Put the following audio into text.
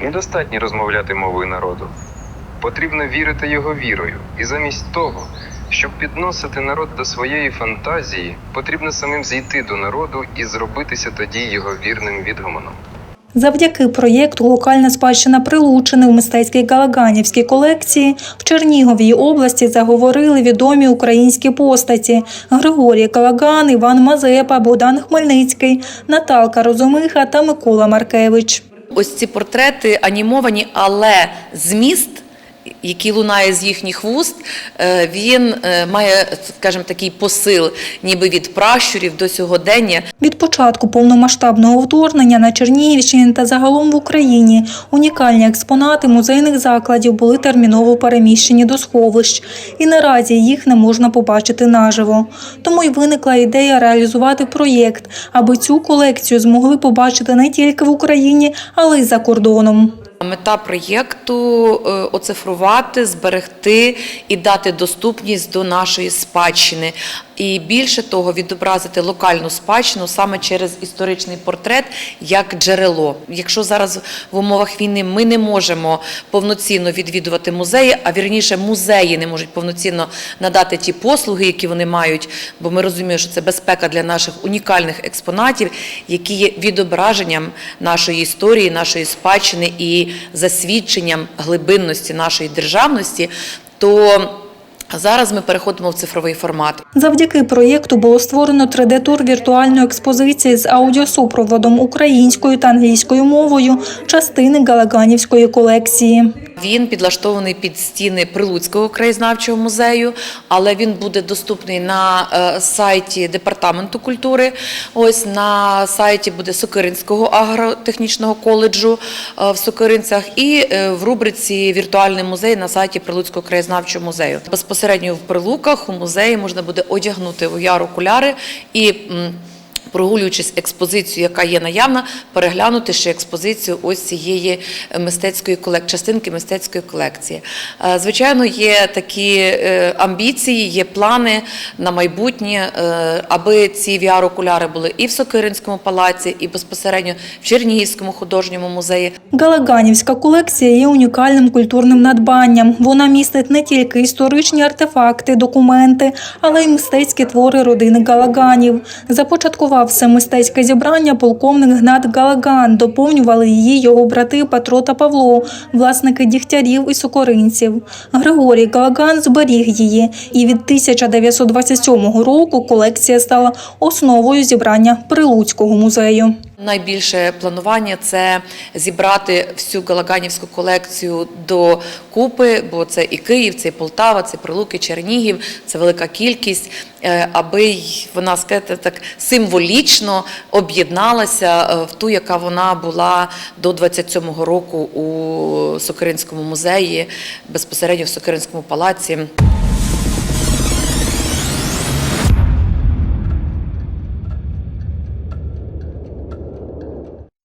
недостатньо розмовляти мовою народу. Потрібно вірити його вірою. І замість того, щоб підносити народ до своєї фантазії, потрібно самим зійти до народу і зробитися тоді його вірним відгомоном. Завдяки проєкту Локальна спадщина Прилучини в мистецькій Галаганівській колекції в Черніговій області заговорили відомі українські постаті Григорій Галаган, Іван Мазепа, Богдан Хмельницький, Наталка Розумиха та Микола Маркевич. Ось ці портрети анімовані, але зміст, який лунає з їхніх вуст, е, він е, має, скажімо, такий посил, ніби від пращурів до сьогодення. Від початку повномасштабного вторгнення на Чернігівщині та загалом в Україні унікальні експонати музейних закладів були терміново переміщені до сховищ, і наразі їх не можна побачити наживо. Тому й виникла ідея реалізувати проєкт, аби цю колекцію змогли побачити не тільки в Україні, але й за кордоном. Мета проєкту е, оцифрувати, зберегти і дати доступність до нашої спадщини. І більше того, відобразити локальну спадщину саме через історичний портрет як джерело. Якщо зараз в умовах війни ми не можемо повноцінно відвідувати музеї, а вірніше музеї не можуть повноцінно надати ті послуги, які вони мають, бо ми розуміємо, що це безпека для наших унікальних експонатів, які є відображенням нашої історії, нашої спадщини і засвідченням глибинності нашої державності, то зараз ми переходимо в цифровий формат. Завдяки проєкту було створено 3D-тур віртуальної експозиції з аудіосупроводом українською та англійською мовою частини Галаганівської колекції. Він підлаштований під стіни Прилуцького краєзнавчого музею, але він буде доступний на е, сайті департаменту культури. Ось на сайті буде Сокиринського агротехнічного коледжу е, в Сокиринцях, і е, в рубриці Віртуальний музей на сайті Прилуцького краєзнавчого музею. Безпосередньо в Прилуках у музеї можна буде одягнути VR-окуляри і. Прогулюючись експозицію, яка є наявна, переглянути ще експозицію ось цієї мистецької колек... частинки мистецької колекції. Е, Звичайно, є такі е, амбіції, є плани на майбутнє, е, аби ці VR-окуляри були і в Сокиринському палаці, і безпосередньо в Чернігівському художньому музеї. Галаганівська колекція є унікальним культурним надбанням. Вона містить не тільки історичні артефакти, документи, але й мистецькі твори родини Галаганів. Започаткував це мистецьке зібрання полковник Гнат Галаган. Доповнювали її його брати Петро та Павло, власники дігтярів і сокоринців. Григорій Галаган зберіг її, і від 1927 року колекція стала основою зібрання Прилуцького музею. Найбільше планування це зібрати всю галаганівську колекцію до купи, бо це і Київ, це і Полтава, це Прилуки, Чернігів, це велика кількість, е, аби вона сказати, так символічно об'єдналася е, в ту, яка вона була до 27-го року у Сокиринському музеї, безпосередньо в Сокиринському палаці.